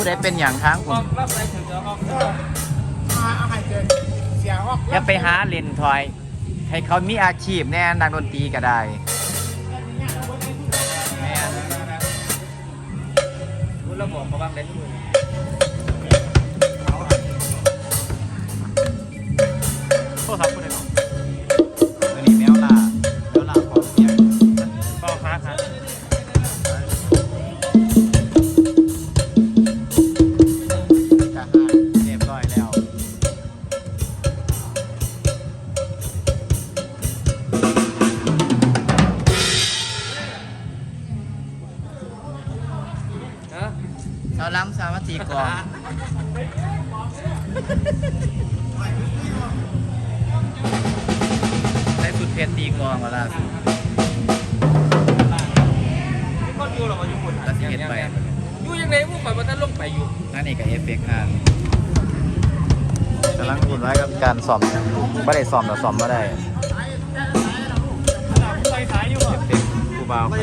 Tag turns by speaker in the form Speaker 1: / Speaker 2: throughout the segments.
Speaker 1: ผู้ใดเป็นอย่างทางคุณ
Speaker 2: รับใส่ถึงจะออก
Speaker 3: มาเอาให้เกินเสียออก
Speaker 1: อย่าไปหาเล่นทอย ให้เขามีอาชีพแน่นักดนตรีก็ได้แม่น
Speaker 2: คุณระบอกเขาบ้างได้ทุก
Speaker 1: โท นี้กับเอฟเฟกต์งานกำลังหุ่นไว้กับการซ่อมไม่ได้ซ่อมแต่ซ่อมไม่ได้เอฟเฟกต์ผู้บ่าวไป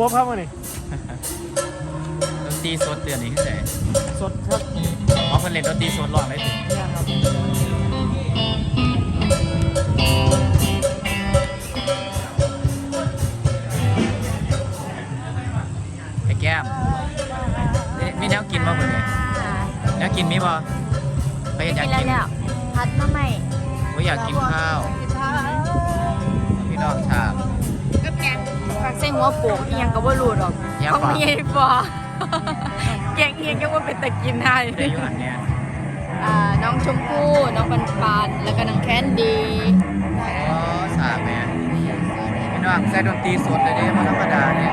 Speaker 3: บบ
Speaker 1: ครับวันนี้ด
Speaker 3: น
Speaker 1: ตรีสดเตือนนี่ขึ้นไหน
Speaker 3: สดครับ
Speaker 1: อ๋อเพิ่นเล่นดนตรีสดร้องได้ถึง
Speaker 3: เนี่ยครับ
Speaker 1: ไอ้แก้มเอ๊ะมีแนวกินบ้างหมดเลยแนวกินมีบ่ไปเห็นอยาก
Speaker 4: กินแล้ว
Speaker 1: กิน
Speaker 4: แล้วพัดมาใหม่
Speaker 1: ว่าอยากกินข้าวพี่น้องชาบ
Speaker 4: กับแกง ผักเส้นหัวโปกอีหยังก็บ่รู้ดอก
Speaker 1: ยัง
Speaker 4: ต้อง
Speaker 1: ปะ
Speaker 4: มีให้บ่แกงเอียงยังว่าเป็นตะกินได้
Speaker 1: เดี๋ยวอยู่หันเนี่ย
Speaker 4: อ่าน้องชมพู่ น้องปันปัน แล้วก็น้องแคนดี้
Speaker 1: อ๋อสาบแม่พี่น้องใส่ดนตรีสดเลยเด้มาธรรมดาเนี่ย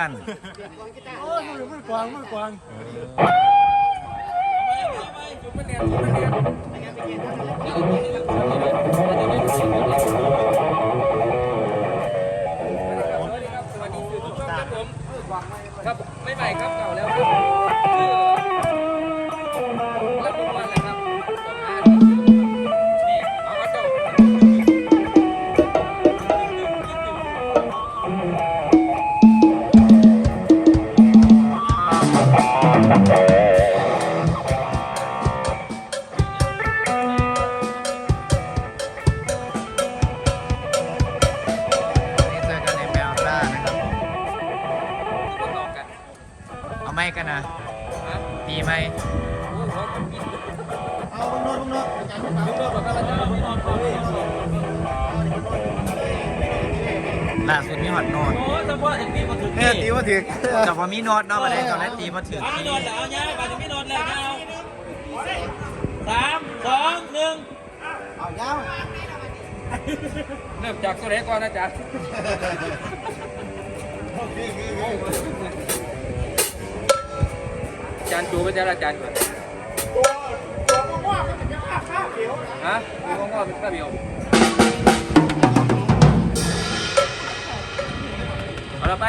Speaker 1: สัน
Speaker 3: โอ้ยมือมือกวางมือกวาง
Speaker 2: ครับไม่ใหม่ครับเก่าแล้ว ฮะ
Speaker 1: ตีไหม
Speaker 2: โอ้โหเขาต้องมี
Speaker 3: เอาลงโน้ตลงโน้ตอาจารย์ไม่ตาม
Speaker 2: เรื่องแบบนั้นจะไม่นอนเขาเลย
Speaker 1: ล่าสุดมีหอดโนด
Speaker 2: โอ้ยสมมติอย่างนี้มาถึง
Speaker 3: เนี่ยตีว่าถึง
Speaker 1: แต่ว่ามีโนดเนาะมาได้ตอนนั้นตีมาถึง
Speaker 2: เอานอนแล้วเอาเนี่ยไปถึงไม่นอนแล้วเอาสามสองหนึ่ง
Speaker 3: เอายาว
Speaker 2: เริ่มจากตัวเล็กก่อนนะจ๊ะ อาจารย์จูเป็นอาจารย์ก่อนฮะตัวงอเป็นข้าวเดียวเอาละไป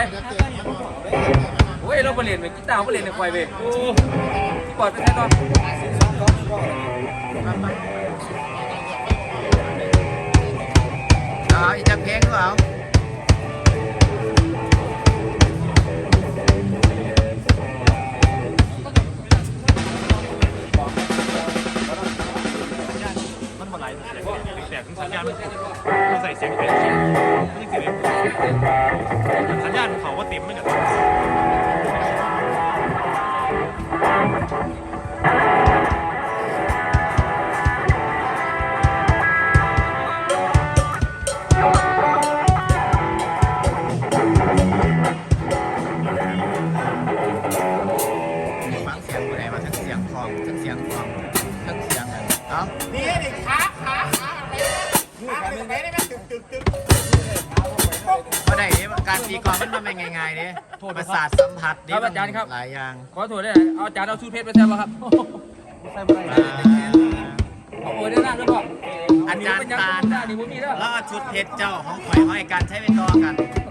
Speaker 2: โอ้ยเราไปเรียนไปกีตาร์ไปเรียนในควายเว้ยโอ้ที่ปอดเป็นไงตอนา
Speaker 5: สัาย
Speaker 1: ๆเด้ประสาทสัมผัสเด้
Speaker 2: ครับอาจารย์ครับ
Speaker 1: หลายอย่าง
Speaker 2: ขอโทษด้วยเอาอาจารย์เอาสูตรเพชรไปแทนบ่ครับ
Speaker 1: อ่า
Speaker 2: เอาโอ้ยได้หน้าด้วยบ่
Speaker 1: อาจารย์ตาล
Speaker 2: หน้านี่บ่มีเด้อ
Speaker 1: แล้วเอาชุดเพชรเจ้าของข่อยห้อยกันใช้ไปต่อกัน
Speaker 2: โ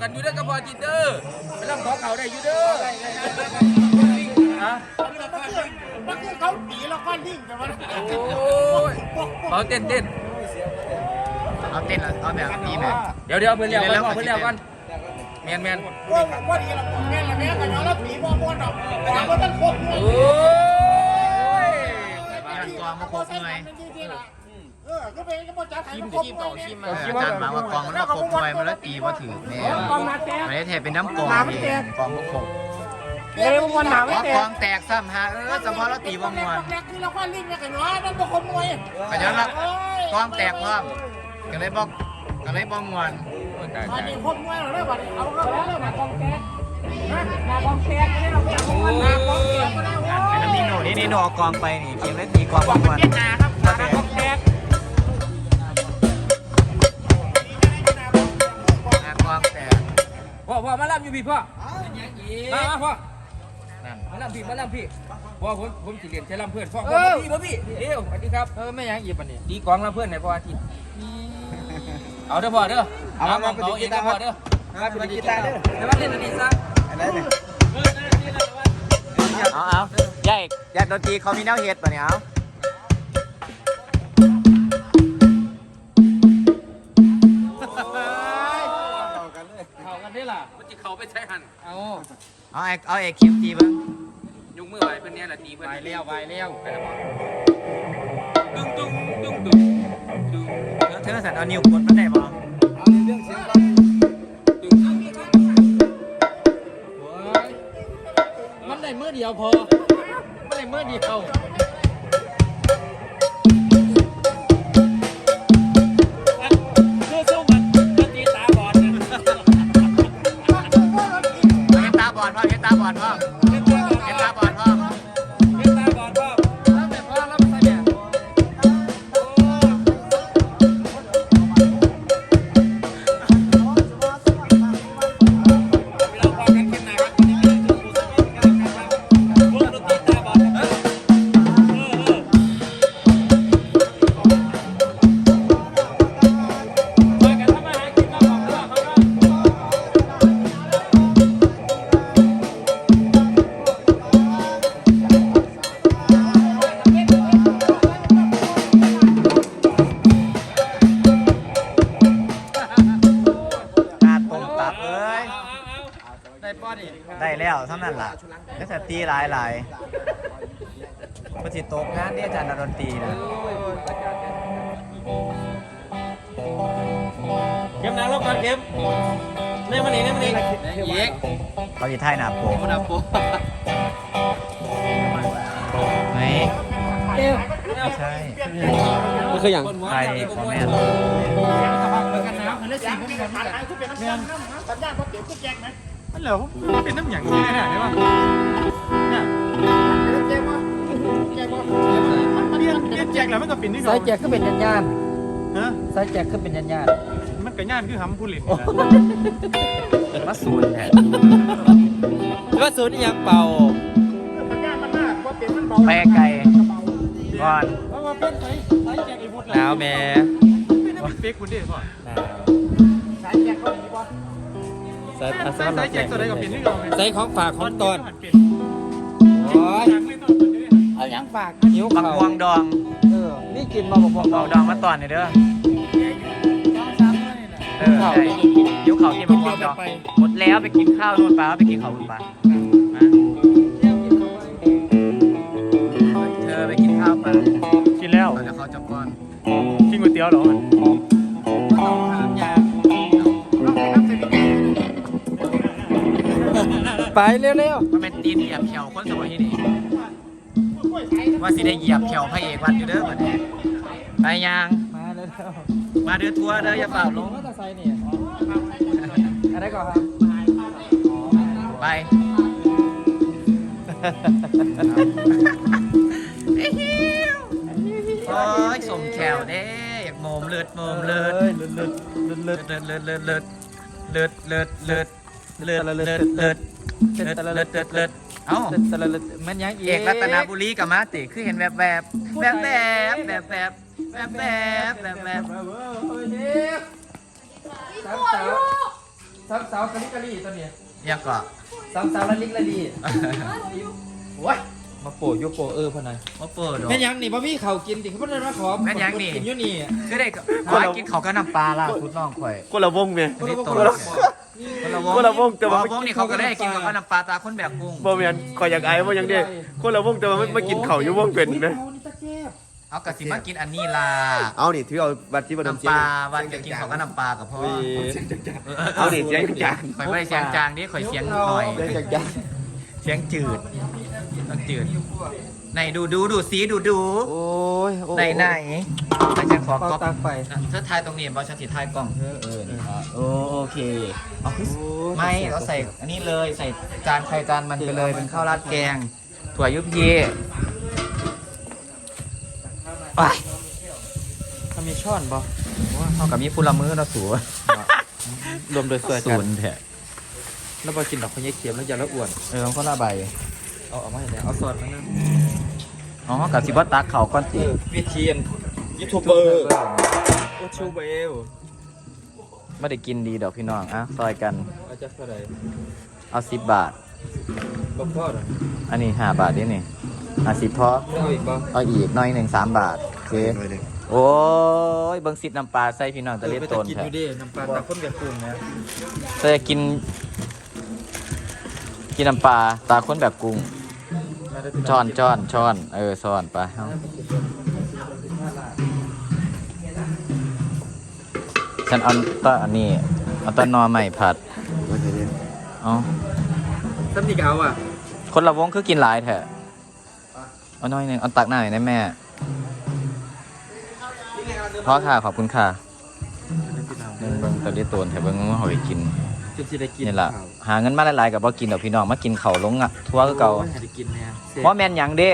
Speaker 2: กันอยู่เด้อกับพ่อจินเด้อไปลำขอเขาได้อยู่เด้อฮะ
Speaker 3: มันคือเขาตีแล้วก็นิ่งแต่ว่า
Speaker 2: โอ้ยเขาเต้นเต้น
Speaker 1: เอาเต้นแล้วเอาแบบนี้แบบ
Speaker 2: เดี๋ยวเดี๋ยวเพื่อนเลี้ยวกันพ่อเพื่อนเลี้ยวกันแมนแมน
Speaker 3: ว่าว่าดีเราแม่ละแม่กันย้อนแล้วผีบ่ม้วนดอกหวังว่าต้องครบม้วน
Speaker 2: โอ้ย
Speaker 1: มันกลองมาครบเลย
Speaker 3: เออ ก็เป็นก็บ่จัดให้มันครบม้วนเนี่ย
Speaker 1: เอออาจารย์มาว่ากลองมันมาครบเลยมันแล้วตีว่าถือแม่ไม่ได้แทบเป็นน้ำกลองเองกลองมาครบ
Speaker 3: เอ้ยมันหนาไม่
Speaker 1: อ๋อ
Speaker 3: แต
Speaker 1: กลอกงแตกซ้ำฮะเออเฉพาะเราตีบ่มวน
Speaker 3: แรกคือเราก็ลิ่งเนี่ยกันเนาะมันบ่ครบมวย
Speaker 1: ก็ย้อนละกลองแตกพร้อมก็เลยบอกก็เลยบ่มวน
Speaker 2: ตาย
Speaker 3: อัน
Speaker 2: ตาย
Speaker 3: นี้ครบมวยแล้วบัดเอาเข้าแล้วบัดกองแก๊สมากองแก๊สไม่ได้เราอยากม้วนมากองแก๊สก็ได้
Speaker 1: ไอ้น้ำนี่โน่นี่นี่โน่เอากลองไปนี่เกมแล้วตีกลองบ่มวน
Speaker 2: พ่อมาลำอยู่พี่พ่อมามาพ่อ
Speaker 1: นั่น
Speaker 2: มาลำพี่มาลำพี่พ่อผมผมสิเรียนใช้ลำเพื่อนพ่อพ่อพี่พ่อพี่เดี๋ยวสวัสดีครับ
Speaker 4: เออไม่ยังอีกปะเนี่ย
Speaker 2: ดีกองลำเพื่อนในพ่ออาทิตย์เอาเด้อพ่อเด้อเอาเอาเอาเองเด้อพ่อเด้อ
Speaker 1: ครับเป็นกีตาร์เด้อ
Speaker 2: แล้วมาเล่นอันนี้ซะ
Speaker 1: เอาเอายายยายดนตรีเขามีแนวเฮ็ดป่ะเนี่ยเอา
Speaker 2: เข้า ไปใช้หันเอา
Speaker 1: เอาไอ้เอาไอ้คิมตีเบิ้ง
Speaker 2: ยกมือไหวเพื่อนเนี่ยละตีเพื่อนไหวเลี้ยวไหวเลี้ยวตึ้งตึ้งตึ้งตึ้งตึ้ง
Speaker 1: เธอเธอสันเอานิ้วกดมันได้บ่
Speaker 2: ตึ้งตึ้งตึ้ง
Speaker 4: มันได้มือเดียวพอมันได้มือเดียว
Speaker 5: ด
Speaker 1: พ่อเฮ็ดตาบ
Speaker 4: ได้ป้อนี่
Speaker 1: ได้แล้วเท่านั้นล่ะแล้วแต่ตีหลายหลายปฏิตกงานนี่อาจารย์ดนตรีนะ
Speaker 5: เข้มหนาแล้วก่อนเข้มเนี่ยมันนี่เนี่ยมันนี่
Speaker 2: เย็ก
Speaker 1: เขาจะท่ายหน้าโปก
Speaker 2: มันเอาปุ๊บ
Speaker 1: ไหมไม่ใช่
Speaker 5: มันคืออย่าง
Speaker 1: ใครของแม่
Speaker 3: กันนะมันเลยสิผมแบบมันคือเป็นน้ำน้ำสัญญาณพอเก็บก็แจกไหม
Speaker 5: มันเหรอเป็นน้ำอย่างนี้เนี่ยใช่ป่ะเนี่ย
Speaker 3: แจกบ่แจกบ่
Speaker 5: เรียนเรียนแจกแล้วมันก็เป็นที่
Speaker 4: สายแจกก็เป็นยันยาน
Speaker 5: ฮะ
Speaker 4: สายแจกก็เป็นยันยาน
Speaker 5: มันก็ย่านคือหำผู้หลิน
Speaker 1: มาสูนแทน
Speaker 5: ว่าศูนย์ยังเป่า
Speaker 3: สัญญาณมันมากพอเปลี่ยนมันเบา
Speaker 1: ไปไกลก่อน
Speaker 5: เพราะว่าเป็นสายสายแจกอีพุทธ
Speaker 1: แล้วแม่
Speaker 5: ไม่ได้เป็นเป๊กคุณดิพ่อ
Speaker 3: สายแจ กเขาดีบ่
Speaker 2: ใส่
Speaker 5: ใส่ใส่แจกตัวใดกับเป็นนี่เรา
Speaker 2: ใส่ของฝากของตอนโอ้ยเอาหยังฝากหิว
Speaker 1: บัก
Speaker 2: เขา
Speaker 1: พวงดอง
Speaker 2: เออนี่กินมาบอก
Speaker 1: เอาดองมาตอนหน่อยเด้อ
Speaker 3: เลยนะ
Speaker 1: เออใช่ยิ้วเขากินบักพวงดองหมดแล้วไปกินข้าวนู่นปลาไปกินข้าวนู่นปลามาเธอไปกินข้าวปลา
Speaker 5: กินแล้ว
Speaker 1: เดี๋ยวเขาจะป้อน
Speaker 5: กินก๋วยเตี๋ยวเหรอ
Speaker 2: ไปเร็ว
Speaker 1: มันเป็นตีนเหยียบแขวคนสมัยนี้ว่าสิได้เหยียบแขวพระเอกวันอยู่เด้อบัดนี้ไปยัง
Speaker 2: มาเร็ว
Speaker 1: มาเดือทัวร์เด้ออย่าเปล่าลง
Speaker 2: มอเตอร์ไซค์นี่อะไรก่อนครับ
Speaker 1: ไป โอ้ยสมแขวเด้โมมเลิศโมมเลิศ อ้ย
Speaker 2: เลิศเลิศเลิศ
Speaker 1: เลิเลิศศเลิศเลิศเลิศเลิศเลิศเลิศ เลือดเลือดเลือดเลือดเลือดเลือดเลือดเอ้า
Speaker 2: แต่ละมันยังอี
Speaker 1: เอกรัตนบุรีกับมาติคือเห็นแบบแบบแบบแบบแบบแบบแบบแบบแบบแบบ
Speaker 2: สามสาวสามสาวกะลิกะลีตัวเนี้ย
Speaker 1: ยังก็
Speaker 2: สามสาวละลิกละลีโอ้ย มาโปะโยโปะเออพ่อหน่อย
Speaker 1: มาเปิดดอก
Speaker 2: แม่นยังนี่บ่มีข้าวกินดิเขาบ่ได้มาขอ
Speaker 1: แม่นยังนี่
Speaker 2: กินอยู่นี่
Speaker 1: คือได้ขอให้กินเขาวก็น้ำปลาล่ะคุณน้องข่อย
Speaker 5: คนละวงเมีย
Speaker 1: อันนี้โต
Speaker 2: คนละ
Speaker 1: คนละวง
Speaker 5: คนละวงแต่ว่า
Speaker 1: อ๋อวงนี่เขาก็ได้กินกับน้ำปลาตาคนแบบกุ้ง
Speaker 5: บ่เมียนคอยอยากไอ้บ่ยังเด้คนละวงแต่ว่าไม่มากินเข่าวอยู่วงเป็นนะ
Speaker 2: เอานี่ตะแซ่บ
Speaker 1: เอากะสิมากินอันนี้ล่ะ
Speaker 5: เอานี่ถือเอาบัตรที่บ่ดมเสี
Speaker 1: น้ำ
Speaker 5: ย
Speaker 1: ป
Speaker 5: ง
Speaker 1: ลาวันจะกินเขาวก็น้ำปลากับพ่อ
Speaker 5: เอาดิเสียงจาง
Speaker 1: ข่อยไม่ได้เสียงจางดิข่อยเสียงหน่อย
Speaker 5: เสียงจาง
Speaker 1: เสียงจืด ต้องจืดไหนดูดูดูสีดูดู
Speaker 2: โอ้ยโอ้ย
Speaker 1: ไหนไหนไปฉันขอ
Speaker 2: เป่า
Speaker 1: ก๊อป
Speaker 2: ตังไป
Speaker 1: เธอทายตรงนี้บอลชันติทายกล่องเธอเออนี่ครับโอเคเอาคือ
Speaker 2: โอ้ย
Speaker 1: ไม่เราใส่อันนี้เลยใส่จานใครจานมันไปเลยเป็นข้าวราดแกง ถั่วยุบเยไป
Speaker 2: ถ้ามีช้อนบ่
Speaker 1: เท่ากับมีพุละมือเราสู
Speaker 2: รวมโดยส่วน
Speaker 1: ศู
Speaker 2: กัน
Speaker 1: นย์แท้
Speaker 2: แล้วบ่กินดอกพญาเขียมแล้วยาละอ้วน
Speaker 1: เออคนละใบ
Speaker 2: เอาเอามาให้แล้วเอาซอสมานะ
Speaker 1: อ๋อกับสิบวัตักเขาก้อนตี
Speaker 2: วิธีอันยูทูบเบอร์ยูทูบเบอร์
Speaker 1: ไม่ได้กินดีดอกพี่น้องอะซอยกัน
Speaker 2: อาจจะเท่าไหร่
Speaker 1: เอาสิบบาท
Speaker 2: บ่พอหรอ
Speaker 1: อันนี้ห้าบาทนี่นี่อะสิบพอ
Speaker 2: ไม่เอาอีกบ่
Speaker 1: เอาอีกหน้อยหนึ่งสามบาทโอเคโอ้ยเบิ้งสิบน้ำปลาใส่พี่น้องจะเรียบ
Speaker 2: ไป
Speaker 1: ต้น
Speaker 2: กิน
Speaker 1: แท้
Speaker 2: อยู่ดิน้ำปลาตาข้นกับกุ้งนะ
Speaker 1: จะกิน กินน้ำปลาตาคนแบบกุ้ง ช้อนช้อนช้อนเออช้อนไปเอาฉันเอาต้นอันนี้เอาต้นนอใหม่ผัดเอา
Speaker 2: ซ้ำนี่ก็เอาอะ
Speaker 1: คนละวงคือกินหลายแท้เอาน้อยหนึ่งเอาตักหน้าหน่อยได้แม่พ่อค่ะขอบคุณค่ะเบิ่งเบิ่งตะลิโตนแถวเบิ่งว่าเขาไปกิน
Speaker 2: จนสิได้กิน
Speaker 1: นี่แหละหาเงินมาหลายๆกับบ่กินดอกพี่น้องมากินเขาวลงอะทัวร์คือเก่า
Speaker 2: โยให้ได้กินเนี่ย
Speaker 1: เพราะแม่นหยังเด้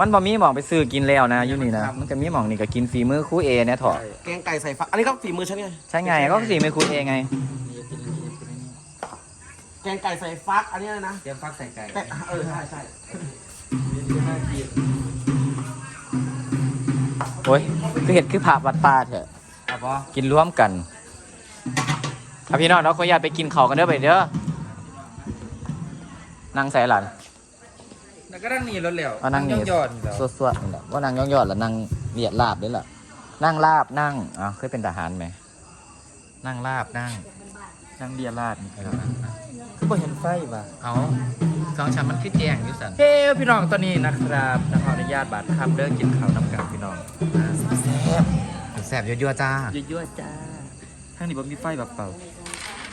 Speaker 1: มันบ่มีหมองไปซื้อกินแล้วนะอยู่นี่นะมันก็มีหมองนี่ก็กินฝีมือครูเอเนี่ยเถอะ
Speaker 3: แกงไก่ใส่ฟักอันนี้ก็ฝีมือฉันไง
Speaker 1: ใช่ไงก็ฝีมือครูเอไง
Speaker 3: แกงไก่ใส่ฟักอันนี้นะ
Speaker 2: เตรียมฟักใส่ไก่
Speaker 3: แต่เออใช่ใช่
Speaker 1: โอ้ยคือเห็ดคือผักวัดป่าเถอะ
Speaker 2: เอาบ่
Speaker 1: กินร่วมกัน ถ้าพี่น้องเราขออนุญาตไปกินข้าวกันเด้อไปเด้อนั่งใส่หลัน
Speaker 2: แล้วก็นั่งนี่รถแล้ว
Speaker 1: เอานั่งนี่
Speaker 2: ย่อนๆแล้ว
Speaker 1: สวดๆนี่แหละว่านั่งย่อนๆแล้วนั่งเหยียดลาบด้วยล่ะนั่งลาบนั่งอะเคยเป็นทหารไหมนั่งลาบนั่ง
Speaker 2: นั่งเบียร์ลาด
Speaker 1: เออนั่งนั่ง
Speaker 2: คือบ่เห็นไฟว่ะ
Speaker 1: เอาสองชั้นมันคือแจงอยู่สัน
Speaker 2: เฮ้พี่น้องตอนนี้นะครับนักขออนุญาตบาดคำเด้อกินข้าวน้ำกันพี่น้อง
Speaker 1: แสบยั่วๆจ้า
Speaker 2: ยั่วๆจ้าข้างนี้บ่มีไฟแบบเปล่า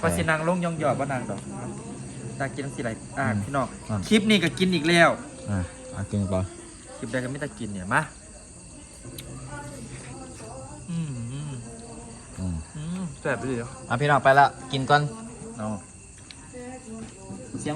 Speaker 2: พอาสินางลงยองหยอดบ่นางดอกตากินสิไรอ่าพี่น้องคลิปนี้ก็กินอีกแล้ว
Speaker 1: อะเอากินกัปล่
Speaker 2: คลิปใดก็ไม่ต้องกินเนี่ยมาอืมอืม
Speaker 1: อืม
Speaker 2: แสบไปเลยเอ
Speaker 1: อะพี่น้องไปละกินก่อน
Speaker 2: เนาะเสียง